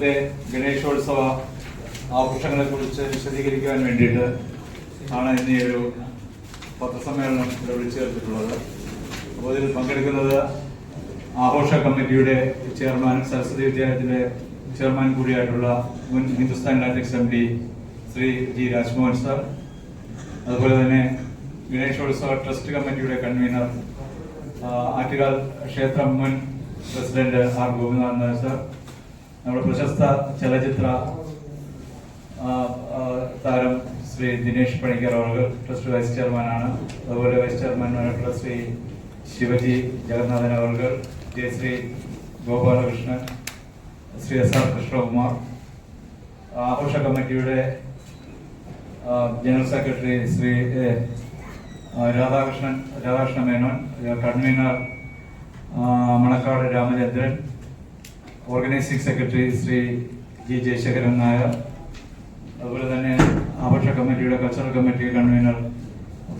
ഇക്കൊല്ലത്തെ ഗണേശോത്സവ ആഘോഷങ്ങളെ കുറിച്ച് വിശദീകരിക്കാൻ വേണ്ടിയിട്ട് ആണ് ഇന്ന് ഈ ഒരു പത്രസമ്മേളനം ഇവിടെ വിളിച്ചു ചേർത്തിട്ടുള്ളത് അപ്പോൾ ഇതിൽ പങ്കെടുക്കുന്നത് ആഘോഷ കമ്മിറ്റിയുടെ ചെയർമാൻ സരസ്വതി വിദ്യാലയത്തിലെ ചെയർമാൻ കൂടിയായിട്ടുള്ള മുൻ Hindustan latex M D Shri G Rajmohan sir അതുപോലെ തന്നെ ഗണേശോത്സവ ട്രസ്റ്റ് കമ്മിറ്റിയുടെ കൺവീനർ ആറ്റുകാൽ ക്ഷേത്രം മുൻ president R Gopinath Nair sir നമ്മുടെ പ്രശസ്ത ചലച്ചിത്ര താരം ശ്രീ ദിനേഷ് പണിക്കർ അവർ ട്രസ്റ്റ് വൈസ് ചെയർമാനാണ്. അതുപോലെ വൈസ് ചെയർമാനായിട്ടുള്ള ശ്രീ ശിവജി ജഗന്നാഥൻ അവർ ജയശ്രീ ഗോപാലകൃഷ്ണൻ ശ്രീ എസ് ആർ കൃഷ്ണകുമാർ ആഘോഷ കമ്മിറ്റിയുടെ general secretary Shri Radhakrishnan Radhakrishna Menon convener Manacaud Ramachandran organising secretary Shri G Jayasekharan Nair അതുപോലെ തന്നെ ആഘോഷ കമ്മിറ്റിയുടെ കൾച്ചറൽ കമ്മിറ്റി കൺവീനർ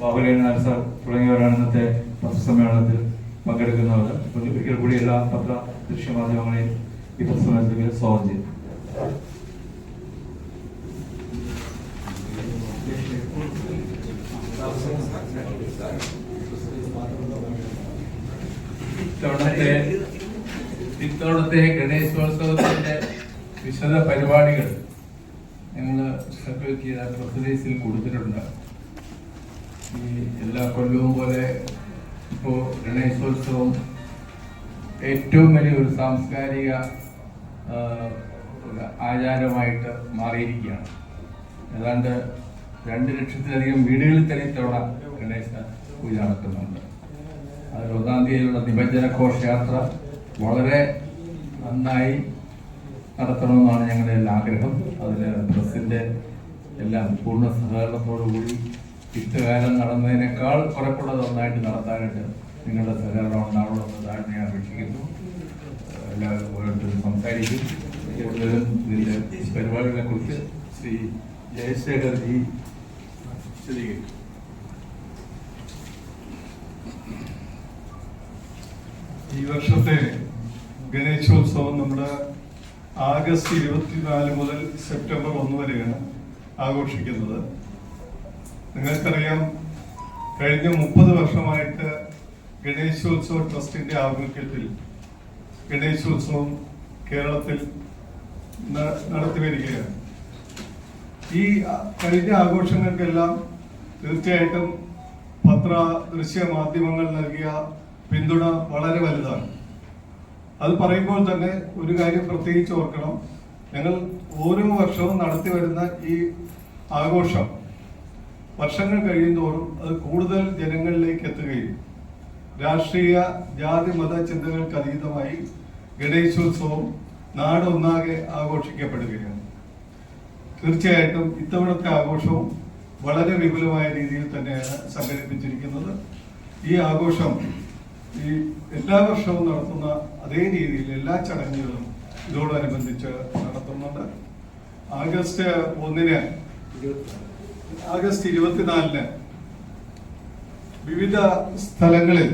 ബാബുലൈൻ നായർ സർ തുടങ്ങിയവരാണ് ഇന്നത്തെ പത്രസമ്മേളനത്തിൽ പങ്കെടുക്കുന്നവർ. ഒരിക്കൽ കൂടി എല്ലാ പത്ര ദൃശ്യമാധ്യമങ്ങളെയും ഈ പത്രസമ്മേളനത്തിൽ സ്വാഗതം ചെയ്തു ഇത്തവണത്തെ ഇത്തവണത്തെ ഗണേശോത്സവത്തിന്റെ വിശദ പരിപാടികൾ ഞങ്ങൾ ചെയ്ത പ്രസ് റിലീസിൽ കൊടുത്തിട്ടുണ്ട്. ഈ എല്ലാ കൊല്ലവും പോലെ ഇപ്പോൾ ഗണേശോത്സവം ഏറ്റവും വലിയ ഒരു സാംസ്കാരിക ആചാരമായിട്ട് മാറിയിരിക്കുകയാണ്. ഏതാണ്ട് രണ്ട് ലക്ഷത്തിലധികം വീടുകളിൽ തന്നെ ഇത്തവണ ഗണേശ പൂജ നടത്തുന്നുണ്ട്. അതിൽ ഒന്നാം തീയതിയിലുള്ള നിമജ്ജന ഘോഷയാത്ര വളരെ നന്നായി നടത്തണമെന്നാണ് ഞങ്ങളുടെ എല്ലാ ആഗ്രഹം. അതിന് പ്രസിന്റെ എല്ലാം പൂർണ സഹകരണത്തോടുകൂടി ഇഷ്ടകാലം നടന്നതിനേക്കാൾ കുറെക്കൂടെ നന്നായിട്ട് നടത്താനായിട്ട് നിങ്ങളുടെ സഹകരണം ഉണ്ടാവണമെന്ന് താഴ്മ ഞാൻ അപേക്ഷിക്കുന്നു. എല്ലാവരും ഓരോരുത്തരും സംസാരിക്കും. കൂടുതലും ഇതിന്റെ പരിപാടികളെ കുറിച്ച് ശ്രീ ജയശേഖർ ജി വിശദീകരിക്കും. ഈ വർഷത്തെ ഗണേശോത്സവം നമ്മുടെ ആഗസ്റ്റ് ഇരുപത്തിനാല് മുതൽ സെപ്റ്റംബർ ഒന്ന് വരെയാണ് ആഘോഷിക്കുന്നത്. നിങ്ങൾക്കറിയാം കഴിഞ്ഞ മുപ്പത് വർഷമായിട്ട് ഗണേശോത്സവ ട്രസ്റ്റിന്റെ ആഭിമുഖ്യത്തിൽ ഗണേശോത്സവം കേരളത്തിൽ നടത്തി വരികയാണ് ഈ കഴിഞ്ഞ ആഘോഷങ്ങൾക്കെല്ലാം തീർച്ചയായിട്ടും പത്ര ദൃശ്യ മാധ്യമങ്ങൾ നൽകിയ പിന്തുണ വളരെ വലുതാണ്. അത് പറയുമ്പോൾ തന്നെ ഒരു കാര്യം പ്രത്യേകിച്ച് ഓർക്കണം. ഞങ്ങൾ ഓരോ വർഷവും നടത്തി വരുന്ന ഈ ആഘോഷം വർഷങ്ങൾ കഴിയുന്തോറും അത് കൂടുതൽ ജനങ്ങളിലേക്ക് എത്തുകയും രാഷ്ട്രീയ ജാതി മത ചിന്തകൾക്ക് അതീതമായി ഗണേശോത്സവം നാടൊന്നാകെ ആഘോഷിക്കപ്പെടുകയാണ്. തീർച്ചയായിട്ടും ഇത്തവണത്തെ ആഘോഷവും വളരെ വിപുലമായ രീതിയിൽ തന്നെയാണ് സംഘടിപ്പിച്ചിരിക്കുന്നത്. ഈ ആഘോഷം ഈ എല്ലാ വർഷവും നടത്തുന്ന അതേ രീതിയിൽ എല്ലാ ചടങ്ങുകളും ഇതോടനുബന്ധിച്ച് നടത്തുന്നുണ്ട്. ആഗസ്റ്റ് ഒന്നിന് ആഗസ്റ്റ് ഇരുപത്തിനാലിന് വിവിധ സ്ഥലങ്ങളിൽ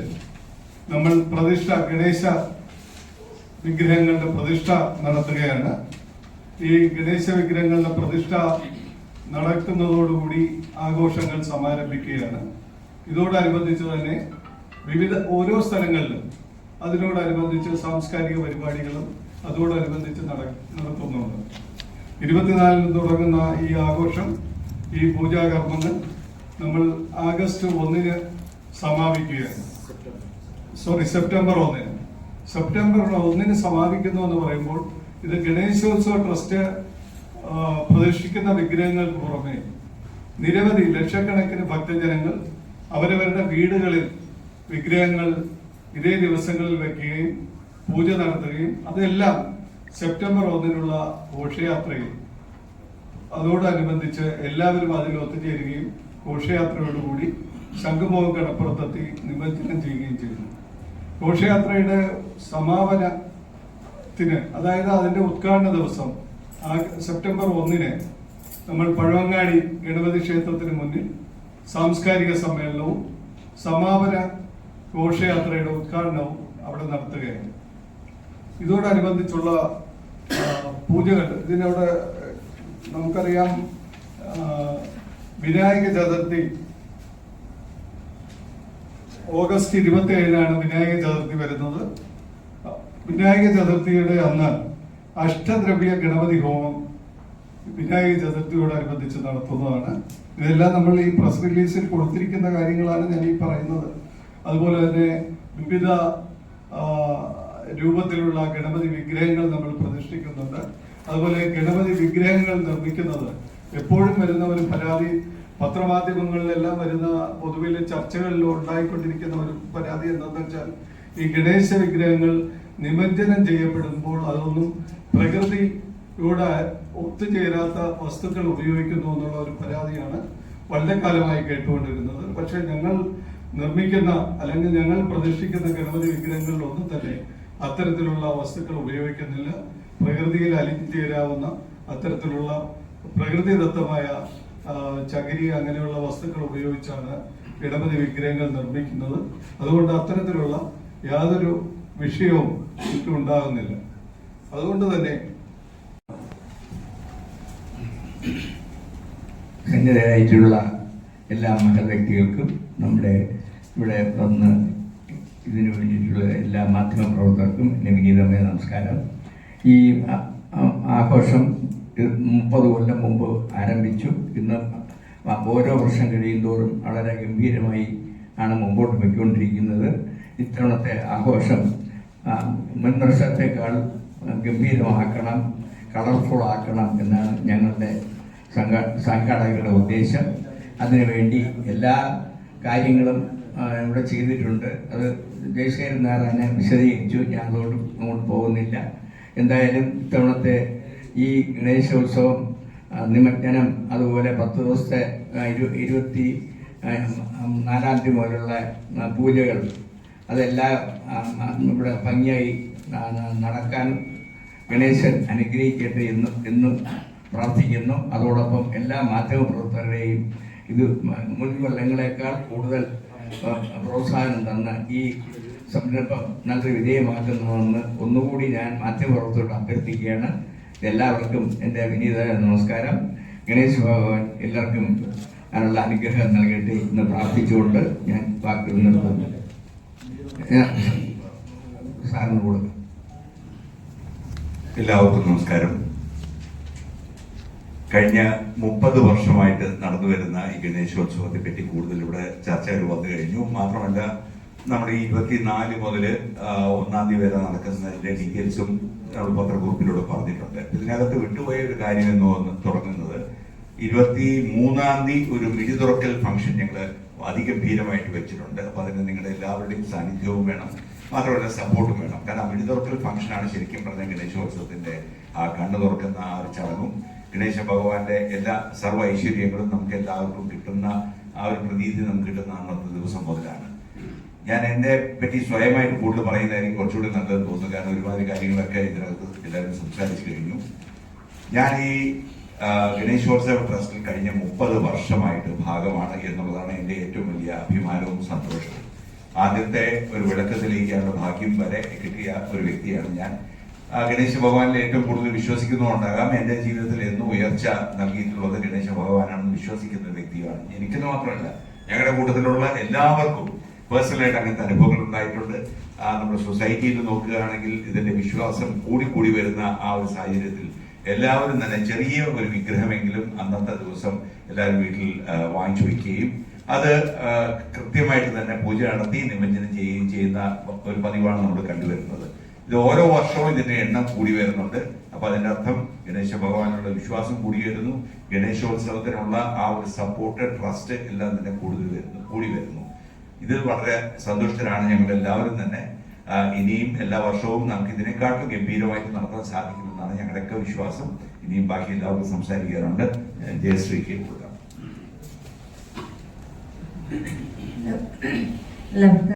നമ്മൾ പ്രതിഷ്ഠ ഗണേശ വിഗ്രഹങ്ങളുടെ പ്രതിഷ്ഠ നടത്തുകയാണ്. ഈ ഗണേശ വിഗ്രഹങ്ങളുടെ പ്രതിഷ്ഠ നടക്കുന്നതോടുകൂടി ആഘോഷങ്ങൾ സമാരംഭിക്കുകയാണ്. ഇതോടനുബന്ധിച്ച് തന്നെ വിവിധ ഓരോ സ്ഥലങ്ങളിലും അതിനോടനുബന്ധിച്ച് സാംസ്കാരിക പരിപാടികളും അതോടനുബന്ധിച്ച് നട- നടത്തുന്നുണ്ട്. ഇരുപത്തിനാലിന് തുടങ്ങുന്ന ഈ ആഘോഷം ഈ പൂജാകർമ്മങ്ങൾ നമ്മൾ ആഗസ്റ്റ് ഒന്നിന് സമാപിക്കുകയാണ്. സോറി സെപ്റ്റംബർ ഒന്നിന്. സെപ്റ്റംബർ ഒന്നിന് സമാപിക്കുന്നു എന്ന് പറയുമ്പോൾ ഇത് ഗണേശോത്സവ ട്രസ്റ്റ് പ്രദർശിക്കുന്ന വിഗ്രഹങ്ങൾക്ക് പുറമെ നിരവധി ലക്ഷക്കണക്കിന് ഭക്തജനങ്ങൾ അവരവരുടെ വീടുകളിൽ വിഗ്രഹങ്ങൾ ഇതേ ദിവസങ്ങളിൽ വെക്കുകയും പൂജ നടത്തുകയും അതെല്ലാം സെപ്റ്റംബർ ഒന്നിനുള്ള ഘോഷയാത്രയിൽ. അതോടനുബന്ധിച്ച് എല്ലാവരും അതിൽ ഒത്തുചേരുകയും ഘോഷയാത്രയോടുകൂടി ശംഖുമുഖം കടപ്പുറത്തെത്തി നിമജ്ജനം ചെയ്യുകയും ചെയ്യുന്നു ഘോഷയാത്രയുടെ സമാപനത്തിന് അതായത് അതിന്റെ ഉദ്ഘാടന ദിവസം സെപ്റ്റംബർ ഒന്നിന് നമ്മൾ പഴവങ്ങാടി ഗണപതി ക്ഷേത്രത്തിന് മുന്നിൽ സാംസ്കാരിക സമ്മേളനവും സമാപന ഘോഷയാത്രയുടെ ഉദ്ഘാടനവും അവിടെ നടത്തുകയാണ്. ഇതോടനുബന്ധിച്ചുള്ള പൂജകൾ. ഇതിനവിടെ നമുക്കറിയാം വിനായക ചതുർത്ഥി. ഓഗസ്റ്റ് ഇരുപത്തി ഏഴിനാണ് വിനായക ചതുർത്ഥി വരുന്നത്. വിനായക ചതുർത്ഥിയുടെ അന്ന് അഷ്ടദ്രവ്യ ഗണപതി ഹോമം വിനായക ചതുർത്ഥിയോടനുബന്ധിച്ച് നടത്തുന്നതാണ്. ഇതെല്ലാം നമ്മൾ ഈ പ്രസ് റിലീസിൽ കൊടുത്തിരിക്കുന്ന കാര്യങ്ങളാണ് ഞാൻ ഈ പറയുന്നത്. അതുപോലെ തന്നെ വിവിധ രൂപത്തിലുള്ള ഗണപതി വിഗ്രഹങ്ങൾ നമ്മൾ പ്രതിഷ്ഠിക്കുന്നുണ്ട്. അതുപോലെ ഗണപതി വിഗ്രഹങ്ങൾ നിർമ്മിക്കുന്നത് എപ്പോഴും വരുന്ന ഒരു പരാതി പത്രമാധ്യമങ്ങളിലെല്ലാം വരുന്ന പൊതുവിലെ ചർച്ചകളിലും ഉണ്ടായിക്കൊണ്ടിരിക്കുന്ന ഒരു പരാതി എന്താണെന്ന് വെച്ചാൽ ഈ ഗണേശ വിഗ്രഹങ്ങൾ നിമജ്ജനം ചെയ്യപ്പെടുമ്പോൾ അതൊന്നും പ്രകൃതിയോട് ഒത്തുചേരാത്ത വസ്തുക്കൾ ഉപയോഗിക്കുന്നു എന്നുള്ള ഒരു പരാതിയാണ് വളരെ കാലമായി കേട്ടുകൊണ്ടിരുന്നത്. പക്ഷെ ഞങ്ങൾ നിർമ്മിക്കുന്ന അല്ലെങ്കിൽ ഞങ്ങൾ പ്രതിഷ്ഠിക്കുന്ന ഗണപതി വിഗ്രഹങ്ങളിൽ ഒന്നും തന്നെ അത്തരത്തിലുള്ള വസ്തുക്കൾ ഉപയോഗിക്കുന്നില്ല. പ്രകൃതിയിൽ അലിഞ്ഞു ചേരാവുന്ന അത്തരത്തിലുള്ള പ്രകൃതിദത്തമായ ചകിരി അങ്ങനെയുള്ള വസ്തുക്കൾ ഉപയോഗിച്ചാണ് ഗണപതി വിഗ്രഹങ്ങൾ നിർമ്മിക്കുന്നത്. അതുകൊണ്ട് അത്തരത്തിലുള്ള യാതൊരു വിഷയവും ഉണ്ടാകുന്നില്ല അതുകൊണ്ട് തന്നെ സന്നിധരായിട്ടുള്ള എല്ലാ മഹൽ വ്യക്തികൾക്കും നമ്മുടെ ഇവിടെ വന്ന് ഇതിനു വേണ്ടിയിട്ടുള്ള എല്ലാ മാധ്യമ പ്രവർത്തകർക്കും എന്റെ വിനീതമായ നമസ്കാരം. ഈ ആഘോഷം മുപ്പത് കൊല്ലം മുമ്പ് ആരംഭിച്ചു. ഇന്ന് ഓരോ വർഷം കഴിയുന്തോറും വളരെ ഗംഭീരമായി ആണ് മുമ്പോട്ട് പോയിക്കൊണ്ടിരിക്കുന്നത്. ഇത്തവണത്തെ ആഘോഷം മുൻ വർഷത്തേക്കാൾ ഗംഭീരമാക്കണം കളർഫുൾ ആക്കണം എന്നാണ് ഞങ്ങളുടെ സംഘ സംഘാടകരുടെ ഉദ്ദേശം. അതിനുവേണ്ടി എല്ലാ കാര്യങ്ങളും ഇവിടെ ചെയ്തിട്ടുണ്ട്. അത് ജയശേഖരൻ നാരായണൻ വിശദീകരിച്ചു. ഞാൻ അതോട് അങ്ങോട്ട് പോകുന്നില്ല. എന്തായാലും ഇത്തവണത്തെ ഈ ഗണേശോത്സവം നിമജ്ഞനം അതുപോലെ പത്ത് ദിവസത്തെ ഇരുപത്തി നാലാം തീയതി മുതലുള്ള പൂജകൾ അതെല്ലാം ഇവിടെ ഭംഗിയായി നടക്കാൻ ഗണേശൻ അനുഗ്രഹിക്കട്ടെ എന്നും എന്നും പ്രാർത്ഥിക്കുന്നു. അതോടൊപ്പം എല്ലാ മാധ്യമപ്രവർത്തകരുടെയും ഇത് മുൻ കൊല്ലങ്ങളെക്കാൾ കൂടുതൽ പ്രോത്സാഹനം തന്ന ഈ സംരംഭം നല്ല വിധേയമാക്കുന്നതെന്ന് ഒന്നുകൂടി ഞാൻ മാധ്യമപ്രവർത്തകരോട് അഭ്യർത്ഥിക്കുകയാണ്. എല്ലാവർക്കും എന്റെ വിനീത നമസ്കാരം. ഗണേശ് ഭഗവാൻ എല്ലാവർക്കും അതിനുള്ള അനുഗ്രഹം നൽകട്ടെ എന്ന് പ്രാർത്ഥിച്ചുകൊണ്ട് ഞാൻ വാക്കുകൾ നിർത്തുന്നു. സാറിന് കൂടുതൽ എല്ലാവർക്കും നമസ്കാരം. കഴിഞ്ഞ മുപ്പത് വർഷമായിട്ട് നടന്നു വരുന്ന ഈ ഗണേശോത്സവത്തെ പറ്റി കൂടുതൽ ഇവിടെ ചർച്ചകൾ വന്നു കഴിഞ്ഞു. മാത്രമല്ല നമ്മുടെ ഈ ഇരുപത്തിനാല് മുതൽ ഒന്നാം തീയതി വരെ നടക്കുന്നതിന്റെ ഡീറ്റെയിൽസും നമ്മൾ പത്രക്കുറിപ്പിലൂടെ പറഞ്ഞിട്ടുണ്ട്. ഇതിനകത്ത് വിട്ടുപോയ ഒരു കാര്യം എന്ന് തുടങ്ങുന്നത് ഇരുപത്തി മൂന്നാം തീയതി ഒരു മിഴി തുറക്കൽ ഫംഗ്ഷൻ ഞങ്ങൾ അതിഗംഭീരമായിട്ട് വെച്ചിട്ടുണ്ട്. അപ്പൊ അതിന് നിങ്ങളുടെ എല്ലാവരുടെയും സാന്നിധ്യവും വേണം. മാത്രമല്ല സപ്പോർട്ടും വേണം. കാരണം മിഴി തുറക്കൽ ഫംഗ്ഷനാണ് ശരിക്കും പറഞ്ഞ ഗണേശോത്സവത്തിന്റെ ആ കണ്ണു തുറക്കുന്ന ആ ഒരു ചടങ്ങും. ഗണേശ ഭഗവാന്റെ എല്ലാ സർവ ഐശ്വര്യങ്ങളും നമുക്ക് എല്ലാവർക്കും കിട്ടുന്ന ആ ഒരു പ്രതീതി നമുക്ക് കിട്ടുന്ന അന്നത്തെ ദിവസം മുതലാണ്. ഞാൻ എന്നെ പറ്റി സ്വയമായിട്ട് കൂടുതൽ പറയുന്നതായിരിക്കും കുറച്ചുകൂടി നല്ലതെന്ന് തോന്നുന്നു. കാരണം ഒരുപാട് കാര്യങ്ങളൊക്കെ ഇതിനകത്ത് എല്ലാവരും സംസാരിച്ചു കഴിഞ്ഞു. ഞാൻ ഈ ഗണേശോത്സവ ട്രസ്റ്റിൽ കഴിഞ്ഞ മുപ്പത് വർഷമായിട്ട് ഭാഗമാണ് എന്നുള്ളതാണ് എന്റെ ഏറ്റവും വലിയ അഭിമാനവും സന്തോഷവും. ആദ്യത്തെ ഒരു വിളക്കത്തിലേക്കാണ് ഭാഗ്യം വരെ കിട്ടിയ ഒരു വ്യക്തിയാണ് ഞാൻ. ഗണേശ ഭഗവാനിൽ ഏറ്റവും കൂടുതൽ വിശ്വസിക്കുന്നതുകൊണ്ടാകാം എന്റെ ജീവിതത്തിൽ എന്നും ഉയർച്ച നൽകിയിട്ടുള്ളത് ഗണേശ ഭഗവാനാണെന്ന് വിശ്വസിക്കുന്ന വ്യക്തിയാണ്. എനിക്കെന്ന് മാത്രമല്ല ഞങ്ങളുടെ കൂട്ടത്തിലുള്ള എല്ലാവർക്കും പേഴ്സണലായിട്ട് അങ്ങനത്തെ അനുഭവങ്ങൾ ഉണ്ടായിട്ടുണ്ട്. നമ്മുടെ സൊസൈറ്റിയിൽ നോക്കുകയാണെങ്കിൽ ഇതിന്റെ വിശ്വാസം കൂടി കൂടി വരുന്ന ആ ഒരു സാഹചര്യത്തിൽ എല്ലാവരും തന്നെ ചെറിയ ഒരു വിഗ്രഹമെങ്കിലും അന്നത്തെ ദിവസം എല്ലാവരും വീട്ടിൽ വാങ്ങിച്ചു വയ്ക്കുകയും അത് കൃത്യമായിട്ട് തന്നെ പൂജ നടത്തി നിമജ്ജനം ചെയ്യുകയും ചെയ്യുന്ന ഒരു പതിവാണ് നമ്മൾ കണ്ടുവരുന്നത്. ഇത് ഓരോ വർഷവും ഇതിന്റെ എണ്ണം കൂടി വരുന്നുണ്ട്. അപ്പൊ അതിന്റെ അർത്ഥം ഗണേശ ഭഗവാനുള്ള വിശ്വാസം കൂടി വരുന്നു. ഗണേശോത്സവത്തിനുള്ള ആ ഒരു സപ്പോർട്ട് ട്രസ്റ്റ് എല്ലാം തന്നെ കൂടുതൽ വരുന്നു കൂടി വരുന്നു. ഇത് വളരെ സന്തുഷ്ടരാണ് ഞങ്ങൾ എല്ലാവരും തന്നെ ഇനിയും എല്ലാ വർഷവും നമുക്ക് ഇതിനെക്കാട്ടും ഗംഭീരമായിട്ട് നടത്താൻ സാധിക്കുമെന്നാണ് ഞങ്ങളുടെയൊക്കെ വിശ്വാസം. ഇനിയും ബാക്കി എല്ലാവർക്കും സംസാരിക്കാറുണ്ട് ജയശ്രീക്ക് കൊടുക്കാം. എല്ലാവർക്കും